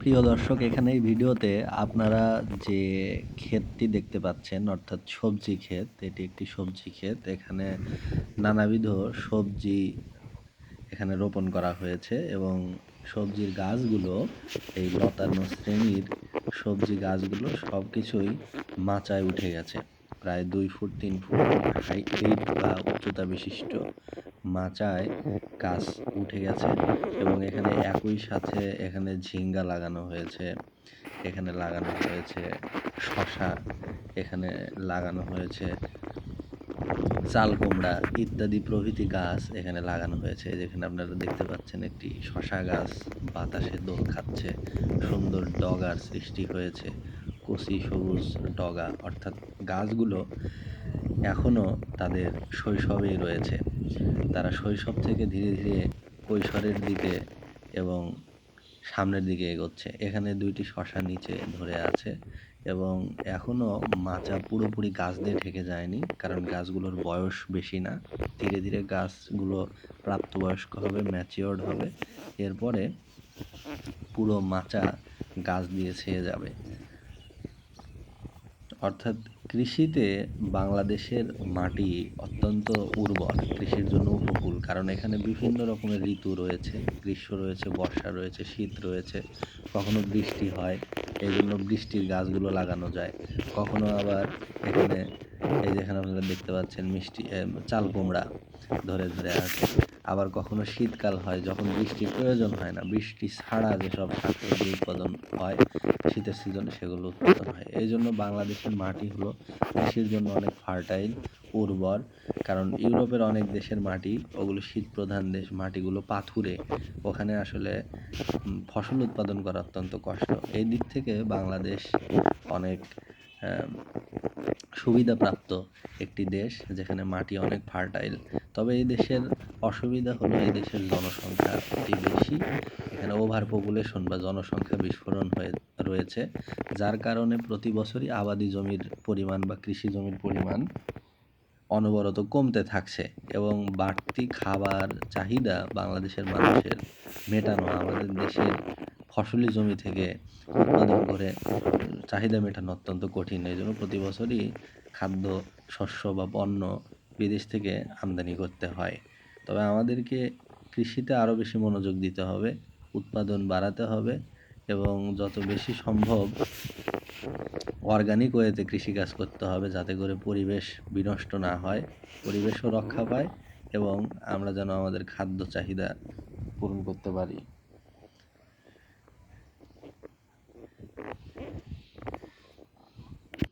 প্রিয় দর্শক, এখানে এই ভিডিওতে আপনারা যে ক্ষেতটি দেখতে পাচ্ছেন, অর্থাৎ সবজি ক্ষেত, এটি একটি সবজি ক্ষেত, এখানে নানাবিধ সবজি এখানে রোপণ করা হয়েছে এবং সবজির গাছগুলো, এই লতানো শ্রেণির সবজি গাছগুলো সব কিছুই মাচায় উঠে গেছে। প্রায় দুই ফুট, তিন ফুট, হাইট বা উচ্চতা বিশিষ্ট। মাচায় গাছ উঠে গেছে এবং এখানে একই সাথে এখানে ঝিঙ্গা লাগানো হয়েছে, এখানে লাগানো হয়েছে শশা এখানে লাগানো হয়েছে চাল কুমড়া ইত্যাদি প্রভৃতি গাছ এখানে লাগানো হয়েছে। যেখানে আপনারা দেখতে পাচ্ছেন একটি শশা গাছ বাতাসে দোল খাচ্ছে, সুন্দর ডগার সৃষ্টি হয়েছে, কচি সবুজ ডগা, অর্থাৎ গাছগুলো এখনও তাদের শৈশবেই রয়েছে। তারা শৈশব থেকে ধীরে ধীরে কৈশোরের দিকে এবং সামনের দিকে এগোচ্ছে। এখানে দুইটি শশা নিচে ধরে আছে এবং এখনও মাচা পুরোপুরি গাছ দিয়ে ঢেকে যায়নি কারণ গাছগুলোর বয়স বেশি না। ধীরে ধীরে গাছগুলো প্রাপ্তবয়স্ক হবে ম্যাচিওর্ড হবে। এরপরে পুরো মাচা গাছ দিয়ে ছেয়ে যাবে। অর্থাৎ কৃষিতে বাংলাদেশের মাটি অত্যন্ত উর্বর, কৃষির জন্য উপকূল। কারণ এখানে বিভিন্ন রকমের ঋতু রয়েছে, গ্রীষ্ম রয়েছে, বর্ষা রয়েছে, শীত রয়েছে, কখনো বৃষ্টি হয় এই জন্য বৃষ্টির গাছগুলো লাগানো যায়। কখনো আবার এখানে এই যেখানে আপনারা দেখতে পাচ্ছেন মিষ্টি চাল কুমড়া ধরে ধরে আছে। আবার কখনো শীতকাল হয়, যখন বৃষ্টির প্রয়োজন হয় না, বৃষ্টি ছাড়া যেসব শাকসবজি উৎপাদন হয়, শীতের সিজনে সেগুলো উৎপাদন হয়। এই জন্য বাংলাদেশের মাটি হলো কৃষির জন্য অনেক ফার্টাইল উর্বর, কারণ ইউরোপের অনেক দেশের মাটি, ওগুলো শীত প্রধান দেশ, মাটিগুলো পাথুরে। ওখানে আসলে ফসল উৎপাদন করা অত্যন্ত কষ্ট। এই দিক থেকে বাংলাদেশ অনেক সুবিধাপ্রাপ্ত একটি দেশ যেখানে মাটি অনেক ফার্টাইল। তবে এই দেশের অসুবিধা হলো এই দেশের জনসংখ্যা অতি বেশি। এখানে ওভার পপুলেশন বা জনসংখ্যা বিস্ফোরণ হয়ে, রয়েছে, যার কারণে প্রতি বছরই আবাদি জমির পরিমাণ বা কৃষি জমির পরিমাণ অনবরত কমতে থাকছে এবং বাড়তি খাবার চাহিদা বাংলাদেশের মানুষের মেটানো আমাদের দেশের ফসলি জমি থেকে উৎপাদন করে, চাহিদা মেটানো অত্যন্ত কঠিন। এই জন্য প্রতি বছরই খাদ্য, শস্য বা পণ্য বিদেশ থেকে আমদানি করতে হয়। তবে আমাদেরকে কৃষিতে আরও বেশি মনোযোগ দিতে হবে, উৎপাদন বাড়াতে হবে এবং যত বেশি সম্ভব অর্গানিক ওয়েতে কৃষিকাজ করতে হবে যাতে করে পরিবেশ বিনষ্ট না হয়, পরিবেশও রক্ষা পায় এবং আমরা যেন আমাদের খাদ্য চাহিদা পূরণ করতে পারি। えっ?